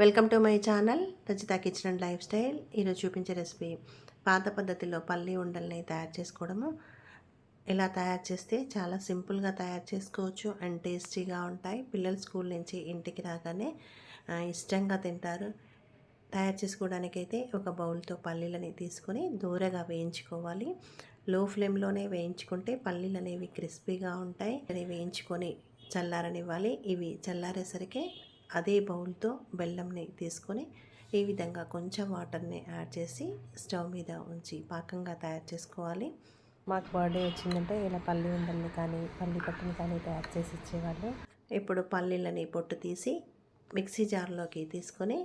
Welcome to my channel Rajitha kitchen and lifestyle. ఈరోజు చూపించే recipe పాత పద్ధతిలో పల్లి ఉండల్ని తయారు చేసుకోవడము. ఇలా తయారు చేస్తే చాలా సింపుల్గా తయారు చేసుకోవచ్చు అండ్ టేస్టీగా ఉంటాయి. పిల్లలు స్కూల్ నుంచి ఇంటికి రాగానే ఇష్టంగా తింటారు. తయారు చేసుకోవడానికైతే ఒక బౌల్తో పల్లీలని తీసుకొని దూరగా వేయించుకోవాలి. లో ఫ్లేమ్లోనే వేయించుకుంటే పల్లీలు అనేవి క్రిస్పీగా ఉంటాయి. అది వేయించుకొని చల్లారనివ్వాలి. ఇవి చల్లారేసరికి అదే బౌల్తో బెల్లంని తీసుకొని ఈ విధంగా కొంచెం వాటర్ని యాడ్ చేసి స్టవ్ మీద ఉంచి పాకంగా తయారు చేసుకోవాలి. మాకు బర్త్డే వచ్చిందంటే ఇలా పల్లి ఉండల్ని కానీ పల్లి పట్టుని కానీ తయారు చేసి ఇచ్చేవాళ్ళు. ఇప్పుడు పల్లీలని పొట్టు తీసి మిక్సీ జార్లోకి తీసుకొని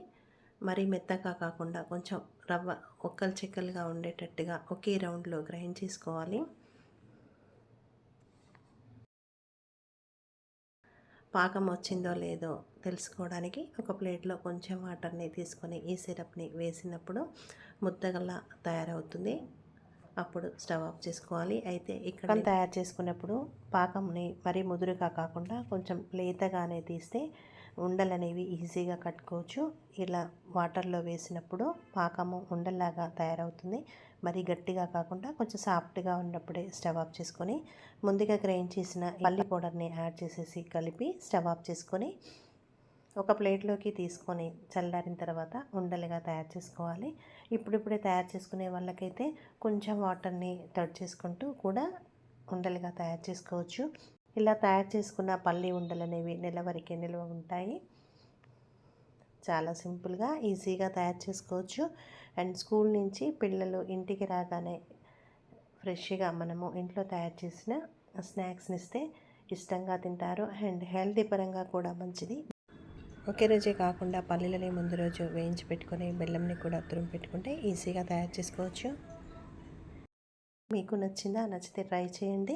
మరీ మెత్తగా కాకుండా కొంచెం రవ్వ ఒక్కలు చెక్కలుగా ఉండేటట్టుగా ఒకే రౌండ్లో గ్రైండ్ చేసుకోవాలి. పాకం వచ్చిందో లేదో తెలుసుకోవడానికి ఒక ప్లేట్లో కొంచెం వాటర్ని తీసుకొని ఈ సిరప్ని వేసినప్పుడు ముద్దగలా తయారవుతుంది. అప్పుడు స్టవ్ ఆఫ్ చేసుకోవాలి. అయితే ఇక్కడ తయారు చేసుకున్నప్పుడు పాకంని మరీ ముదురుగా కాకుండా కొంచెం లేతగానే తీస్తే ఉండలనేవి ఈజీగా కట్టుకోవచ్చు. ఇలా వాటర్లో వేసినప్పుడు పాకము ఉండల్లాగా తయారవుతుంది. మరి గట్టిగా కాకుండా కొంచెం సాఫ్ట్గా ఉన్నప్పుడే స్టవ్ ఆఫ్ చేసుకొని ముందుగా గ్రైండ్ చేసిన పల్లి పౌడర్ని యాడ్ చేసేసి కలిపి స్టవ్ ఆఫ్ చేసుకొని ఒక ప్లేట్లోకి తీసుకొని చల్లారిన తర్వాత ఉండలుగా తయారు చేసుకోవాలి. ఇప్పుడిప్పుడే తయారు చేసుకునే వాళ్ళకైతే కొంచెం వాటర్ని తడి చేసుకుంటూ కూడా ఉండలుగా తయారు చేసుకోవచ్చు. ఇలా తయారు చేసుకున్న పల్లి ఉండలు అనేవి నెల నిల్వ ఉంటాయి. చాలా సింపుల్గా ఈజీగా తయారు చేసుకోవచ్చు. అండ్ స్కూల్ నుంచి పిల్లలు ఇంటికి రాగానే ఫ్రెష్గా మనము ఇంట్లో తయారు చేసిన స్నాక్స్ని ఇస్తే ఇష్టంగా తింటారు. అండ్ హెల్తీ పరంగా కూడా మంచిది. ఒకే రోజే కాకుండా పల్లీలని ముందు రోజు వేయించి పెట్టుకొని బెల్లంని కూడా తురుము పెట్టుకుంటే ఈజీగా తయారు చేసుకోవచ్చు. మీకు నచ్చిందా? నచ్చితే ట్రై చేయండి.